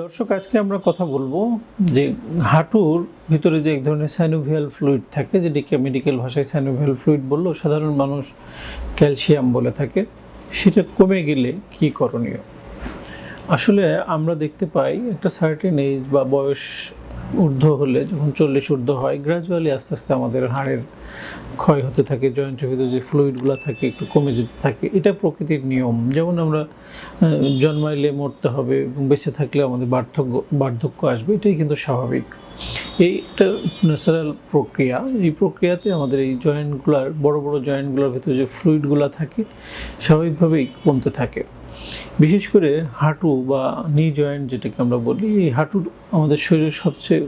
দর্শক, আজকে আমরা কথা বলব যে হাঁটুর ভিতরে যে এক ধরনের স্যানোভিয়াল ফ্লুইড থাকে যেটিকে মেডিকেল ভাষায় স্যানোভিয়াল ফ্লুইড বলল সাধারণ মানুষ ক্যালসিয়াম বলে থাকে, সেটা কমে গেলে কি করণীয়? আসলে আমরা দেখতে পাই একটা সার্টেন এজ বা বয়স ঊর্ধ্ব হলে যখন চল্লিশ ঊর্ধ্ব হয় গ্রাজুয়ালি আস্তে আস্তে আমাদের হাড়ের ক্ষয় হতে থাকে জয়েন্টের ভিতরে যে ফ্লুইডগুলো থাকে একটু কমে যেতে থাকে, এটা প্রকৃতির নিয়ম। যেমন আমরা জন্মাইলে মরতে হবে এবং বেঁচে থাকলে আমাদের বার্ধক্য বার্ধক্য আসবে, এটাই কিন্তু স্বাভাবিক। এইটা ন্যাচারাল প্রক্রিয়া, এই প্রক্রিয়াতে আমাদের এই জয়েন্টগুলোর বড় বড় জয়েন্টগুলোর ভিতরে যে ফ্লুইডগুলো থাকে, স্বাভাবিকভাবেই কমতে থাকে। বিশেষ করে হাঁটু বা নি জয়েন্ট যেটাকে আমরা বলি এই হাঁটুর আমাদের শরীরের সবচেয়ে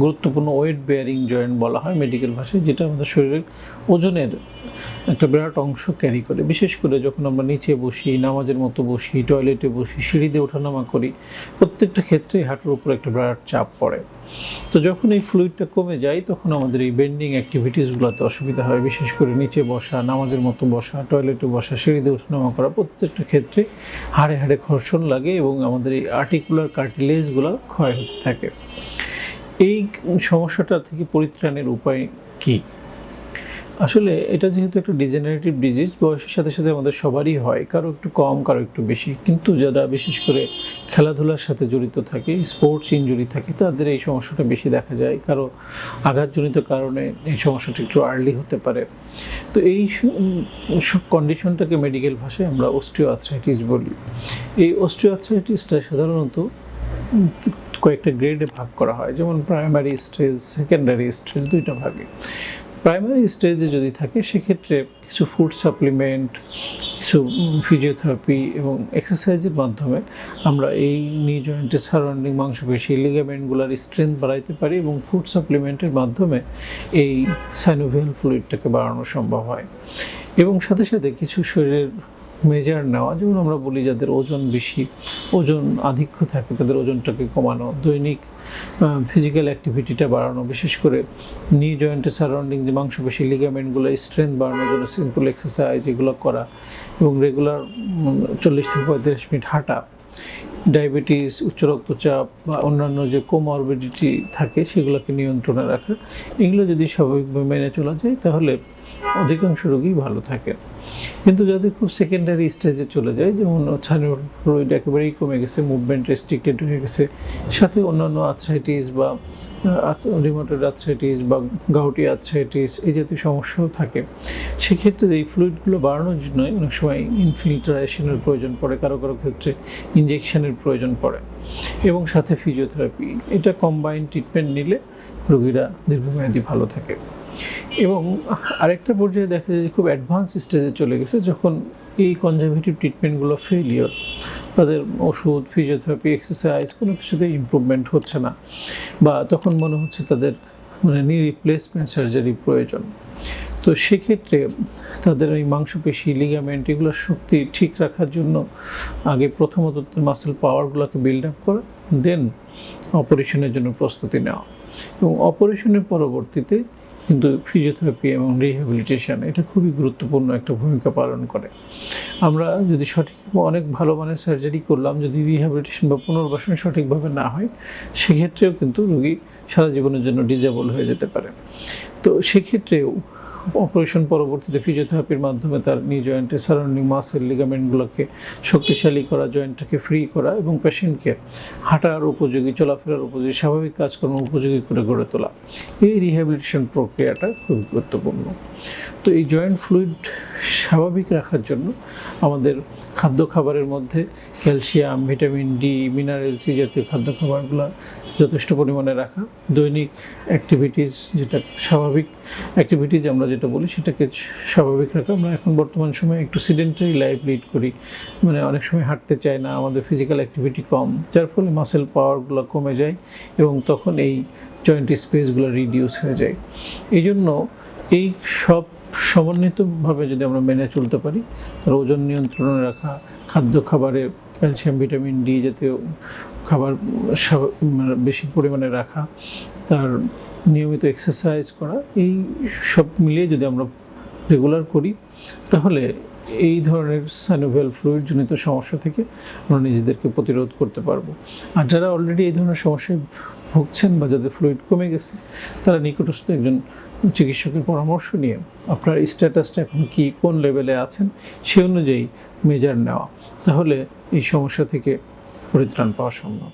গুরুত্বপূর্ণ ওয়েট বেয়ারিং জয়েন্ট বলা হয় মেডিকেল ভাষায়, যেটা আমাদের শরীরের ওজনের একটা বিরাট অংশ ক্যারি করে। বিশেষ করে যখন আমরা নিচে বসি, নামাজের মতো বসি টয়লেটে বসি সিঁড়িতে ওঠানামা করি, প্রত্যেকটা ক্ষেত্রে হাঁটুর উপর একটা বিরাট চাপ পড়ে। তো যখন এই ফ্লুইডটা কমে যায়, তখন আমাদের এই বেন্ডিং অ্যাক্টিভিটিসগুলোতে অসুবিধা হয়। বিশেষ করে নিচে বসা, নামাজের মতো বসা টয়লেটে বসা সিঁড়িতে ওঠানামা করা, প্রত্যেকটা ক্ষেত্রে হাড়ে হাড়ে ঘর্ষণ লাগে এবং আমাদের এই আর্টিকুলার কার্টিলেজগুলো ক্ষয় হতে থাকে। এই সমস্যাটা থেকে পরিত্রাণের উপায় কী? আসলে এটা যেহেতু একটা ডিজেনারেটিভ ডিজিজ বয়সের সাথে সাথে আমাদের সবারই হয়, কারও একটু কম, কারও একটু বেশি। কিন্তু যারা বিশেষ করে খেলাধুলার সাথে জড়িত থাকে স্পোর্টস ইনজুরি থাকে, তাদের এই সমস্যাটা বেশি দেখা যায়। কারও আঘাতজনিত কারণে এই সমস্যাটা একটু আর্লি হতে পারে। তো এই কন্ডিশনটাকে মেডিকেল ভাষায় আমরা অস্ট্রিও আর্থ্রাইটিস বলি। এই অস্টিও আর্থ্রাইটিসটা সাধারণত কয়েকটা গ্রেডে ভাগ করা হয়, যেমন প্রাইমারি স্টেজ সেকেন্ডারি স্টেজ দুইটা ভাগে। প্রাইমারি স্টেজে যদি থাকে, সেক্ষেত্রে কিছু ফুড সাপ্লিমেন্ট কিছু ফিজিওথেরাপি এবং এক্সারসাইজের মাধ্যমে আমরা এই নি জয়েন্টের সারাউন্ডিং মাংসপেশি লিগামেন্টগুলোর স্ট্রেংথ বাড়াইতে পারি এবং ফুড সাপ্লিমেন্টের মাধ্যমে এই সাইনোভিয়াল ফ্লুইডটাকে বাড়ানো সম্ভব হয়। এবং সাথে সাথে কিছু শরীরের মেজার নেওয়া, যেমন আমরা বলি যাদের ওজন বেশি, ওজন আধিক্য থাকে, তাদের ওজনটাকে কমানো, দৈনিক ফিজিক্যাল অ্যাক্টিভিটিটা বাড়ানো, বিশেষ করে নি জয়েন্টের সারাউন্ডিং যে মাংসপেশি লিগামেন্টগুলো স্ট্রেংথ বাড়ানোর জন্য সিম্পল এক্সারসাইজ এগুলো করা এবং রেগুলার চল্লিশ থেকে পঁয়তাল্লিশ মিনিট হাঁটা ডায়াবেটিস উচ্চ রক্তচাপ বা অন্যান্য যে কোমরবিডিটি থাকে, সেগুলোকে নিয়ন্ত্রণে রাখা, এগুলো যদি স্বাভাবিকভাবে মেনে চলা যায়, তাহলে অধিকাংশ রোগী ভালো থাকে কিন্তু যাদের খুব সেকেন্ডারি স্টেজে চলে যায়, যেমন থাইরয়েড একেবারেই কমে গেছে মুভমেন্ট রেস্ট্রিক্টেড হয়ে গেছে, সাথে অন্যান্য আর্থ্রাইটিস বা রিমোটেড আর্থ্রাইটিস বা গাউটি আর্থ্রাইটিস এই জাতীয় সমস্যাও থাকে। সেক্ষেত্রে এই ফ্লুইডগুলো বাড়ানোর জন্য অনেক সময় ইনফিল্ট্রেশনের প্রয়োজন পড়ে, কারও কারও ক্ষেত্রে ইনজেকশনের প্রয়োজন পড়ে। এবং সাথে ফিজিওথেরাপি এটা কম্বাইন ট্রিটমেন্ট নিলে রোগীরা দীর্ঘমেয়াদী ভালো থাকে। এবং আরেকটা পর্যায়ে দেখা যায় যে খুব অ্যাডভান্স স্টেজে চলে গেছে যখন এই কনজারভেটিভ ট্রিটমেন্টগুলো ফেলিওর তাদের ওষুধ ফিজিওথেরাপি এক্সারসাইজ কোনো কিছুতে ইমপ্রুভমেন্ট হচ্ছে না বা তখন মনে হচ্ছে তাদের মানে নি রিপ্লেসমেন্ট সার্জারি প্রয়োজন। তো সেক্ষেত্রে তাদের ওই মাংসপেশি লিগামেন্ট এগুলোর শক্তি ঠিক রাখার জন্য আগে প্রথমত মাসেল পাওয়ারগুলোকে বিল্ড আপ করা দেন অপারেশনের জন্য প্রস্তুতি নেওয়া। এবং অপারেশনের পরবর্তীতে কিন্তু ফিজিওথেরাপি এবং রিহ্যাবিলিটেশন এটা খুবই গুরুত্বপূর্ণ একটা ভূমিকা পালন করে। আমরা যদি সঠিক অনেক ভালো মানের সার্জারি করলাম, যদি রিহ্যাবিলিটেশন বা পুনর্বাসন সঠিকভাবে না হয়, সেক্ষেত্রেও কিন্তু রুগী সারা জীবনের জন্য ডিজেবল হয়ে যেতে পারে। তো সেক্ষেত্রেও অপারেশন পরবর্তীতে ফিজিওথেরাপির মাধ্যমে তার নি জয়েন্টের সারাউন্ডিং মাসেল লিগামেন্টগুলোকে শক্তিশালী করা জয়েন্টটাকে ফ্রি করা এবং পেশেন্টকে হাঁটার উপযোগী, চলাফেরার উপযোগী, স্বাভাবিক কাজকর্ম উপযোগী করে গড়ে তোলা। এই রিহ্যাবিলিটেশন প্রক্রিয়াটা খুব গুরুত্বপূর্ণ। তো এই জয়েন্ট ফ্লুইড স্বাভাবিক রাখার জন্য আমাদের খাদ্য খাবারের মধ্যে ক্যালসিয়াম, ভিটামিন ডি মিনারেলস এই জাতীয় খাদ্য খাবারগুলো যথেষ্ট পরিমাণে রাখা। দৈনিক অ্যাক্টিভিটিস যেটা স্বাভাবিক অ্যাক্টিভিটিজ আমরা যেটা বলি সেটাকে স্বাভাবিক রাখা। আমরা এখন বর্তমান সময়ে একটু সিডেন্টারি লাইফ লিড করি। মানে অনেক সময় হাঁটতে চাই না, আমাদের ফিজিক্যাল অ্যাক্টিভিটি কম। যার ফলে মাসেল পাওয়ারগুলো কমে যায় এবং তখন এই জয়েন্ট স্পেসগুলো রিডিউস হয়ে যায়। এই জন্য এই সব সমন্বিতভাবে যদি আমরা মেনে চলতে পারি তার ওজন নিয়ন্ত্রণে রাখা, খাদ্য খাবারে ক্যালসিয়াম, ভিটামিন ডি জাতীয় খাবার মানে বেশি পরিমাণে রাখা, তার নিয়মিত এক্সারসাইজ করা, এই সব মিলিয়ে যদি আমরা রেগুলার করি, তাহলে এই ধরনের সাইনোভিয়াল ফ্লুইড জনিত সমস্যা থেকে আমরা নিজেদেরকে প্রতিরোধ করতে পারব। আর যারা অলরেডি এই ধরনের সমস্যায় ভুগছেন বা যাদের ফ্লুইড কমে গেছে, তারা নিকটস্থ একজন চিকিৎসকের পরামর্শ নিয়ে আপনার স্ট্যাটাসটা এখন কী, কোন লেভেলে আছেন সে অনুযায়ী মেজার নেওয়া। তাহলে এই সমস্যা থেকে পরিত্রাণ পাওয়া সম্ভব।